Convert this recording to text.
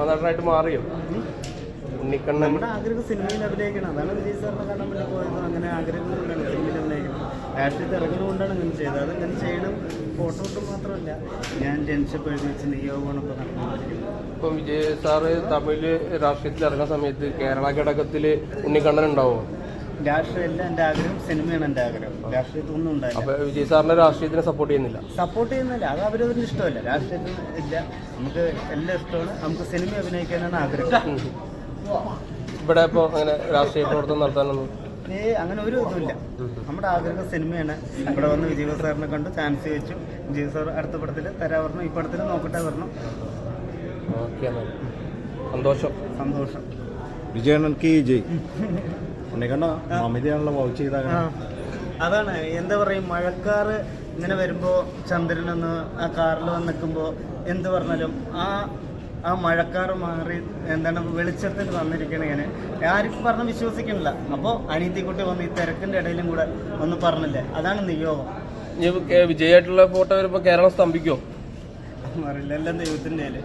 Cinema നടനായിട്ട് മാറിയോ? ഉണ്ണിക്കണ്ണൻ. നമ്മുടെ ആഗ്രഹം സിനിമയിൽ അഭിനയിക്കണം. അതാണ് വിജയ് സാറിനെ കാണാൻ വേണ്ടി പോയത്. അങ്ങനെ ആഗ്രഹങ്ങളുണ്ടാണ് സിനിമയിൽ അഭിനയിക്കണം. രാഷ്ട്രീയത്തിൽ ഇറങ്ങുന്നതുകൊണ്ടാണ് അങ്ങനെ ചെയ്തത്. അത് അങ്ങനെ ചെയ്യണം. ഫോട്ടോ ഒട്ടും മാത്രമല്ല ഞാൻ ജനിച്ചപ്പ് എഴുതി വെച്ച് നിയോഗമാണ് ഇപ്പോൾ നടന്നുകൊണ്ടിരിക്കുന്നത് ഇപ്പം വിജയ് സാറ് തമിഴ് രാഷ്ട്രീയത്തിൽ ഇറങ്ങുന്ന സമയത്ത് കേരള ഘടകത്തിൽ ഉണ്ണിക്കണ്ണൻ ഉണ്ടാവുമോ? രാഷ്ട്രീയമല്ല എന്റെ ആഗ്രഹം സിനിമയാണ് എന്റെ ആഗ്രഹം. രാഷ്ട്രീയത്തൊന്നും ഉണ്ടായില്ല. അപ്പൊ വിജയ് സാറിനെ രാഷ്ട്രീയത്തിനെ സപ്പോർട്ട് ചെയ്യുന്നില്ല. സപ്പോർട്ട് ചെയ്യുന്നില്ല. അത് അവരവരുടെ ഇഷ്ടമല്ല. രാഷ്ട്രീയത്തിൽ ഇല്ല. നമുക്ക് എല്ലാം ഇഷ്ടമാണ്. നമുക്ക് സിനിമ അഭിനയിക്കാനാണ് ആഗ്രഹം. ഇവിടെ ഇപ്പോൾ അങ്ങനെ രാഷ്ട്രീയ പ്രവർത്തനം നടത്താനൊന്നും ഏ അങ്ങനെ ഒരു ഇതുമില്ല. നമ്മുടെ ആഗ്രഹം സിനിമയാണ്. ഇവിടെ വന്ന് വിജയ സാറിനെ കണ്ട് ചാൻസ് വെച്ചു വിജയ സാർ അടുത്ത പടത്തിൽ തരാ പറഞ്ഞു ഈ പടത്തിൽ നോക്കട്ടെ പറഞ്ഞു. സന്തോഷം. സന്തോഷം. വിജയണ്ണൻ കി ജയ്. അതാണ്. എന്താ പറയും? മഴക്കാറ് ഇങ്ങനെ വരുമ്പോ ചന്ദ്രനൊന്ന് ആ കാറിൽ വന്ന് നിൽക്കുമ്പോ എന്ത് പറഞ്ഞാലും ആ ആ മഴക്കാറ് മാറി എന്താണ് വെളിച്ചത്തിൽ വന്നിരിക്കണ ഇങ്ങനെ. ആരും പറഞ്ഞ് വിശ്വസിക്കണില്ല. അപ്പോൾ അനീത്തിക്കുട്ടി വന്ന് ഈ തിരക്കിന്റെ ഇടയിലും കൂടെ ഒന്ന് പറഞ്ഞില്ലേ? അതാണ് നിയോഗം. വിജയായിട്ടുള്ള ഫോട്ടോ വരുമ്പോൾ കേരളം സ്തംഭിക്കോ? അറിയില്ല. എല്ലാം ദൈവത്തിന്റെ കയ്യിൽ